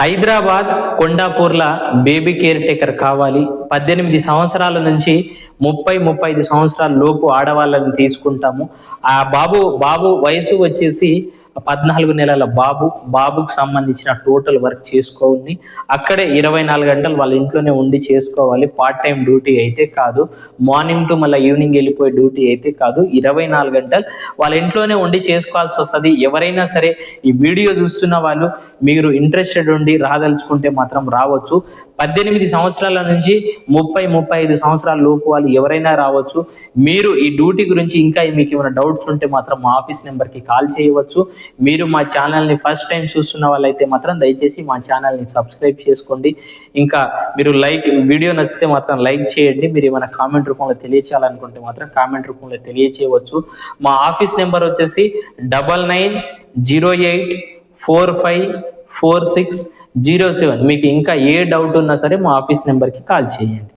హైదరాబాద్ కొండాపూర్ల baby caretaker కావాలి. పద్దెనిమిది సంవత్సరాల నుంచి ముప్పై ముప్పై ఐదు సంవత్సరాల లోపు ఆడవాళ్ళని తీసుకుంటాము. ఆ బాబు బాబు వయసు వచ్చేసి పద్నాలుగు నెలల బాబు. బాబుకు సంబంధించిన టోటల్ వర్క్ చేసుకోవాలి అక్కడే ఇరవై నాలుగు గంటలు వాళ్ళ ఇంట్లోనే ఉండి చేసుకోవాలి. పార్ట్ టైం డ్యూటీ అయితే కాదు. మార్నింగ్ టు మళ్ళీ ఈవినింగ్ వెళ్ళిపోయే డ్యూటీ అయితే కాదు. ఇరవై నాలుగు గంటలు వాళ్ళ ఇంట్లోనే ఉండి చేసుకోవాల్సి వస్తుంది. ఎవరైనా సరే ఈ వీడియో చూస్తున్న వాళ్ళు మీరు ఇంట్రెస్టెడ్ ఉండి రాదలుచుకుంటే మాత్రం రావచ్చు. పద్దెనిమిది సంవత్సరాల నుంచి ముప్పై ముప్పై ఐదు సంవత్సరాల లోపు వాళ్ళు ఎవరైనా రావచ్చు. మీరు ఈ డ్యూటీ గురించి ఇంకా మీకు ఏమైనా డౌట్స్ ఉంటే మాత్రం మా ఆఫీస్ నెంబర్కి కాల్ చేయవచ్చు. మీరు మా ఛానల్ని ఫస్ట్ టైం చూస్తున్న వాళ్ళైతే మాత్రం దయచేసి మా ఛానల్ని సబ్స్క్రైబ్ చేసుకోండి. ఇంకా మీరు లైక్ వీడియో నచ్చితే మాత్రం లైక్ చేయండి. మీరు ఏమైనా కామెంట్ రూపంలో తెలియచేయాలనుకుంటే మాత్రం కామెంట్ రూపంలో తెలియచేయవచ్చు. మా ఆఫీస్ నెంబర్ వచ్చేసి double nine zero eight four five four six zero seven. మీకు ఇంకా ఏ డౌట్ ఉన్నా సరే మా ఆఫీస్ నెంబర్కి కాల్ చేయండి.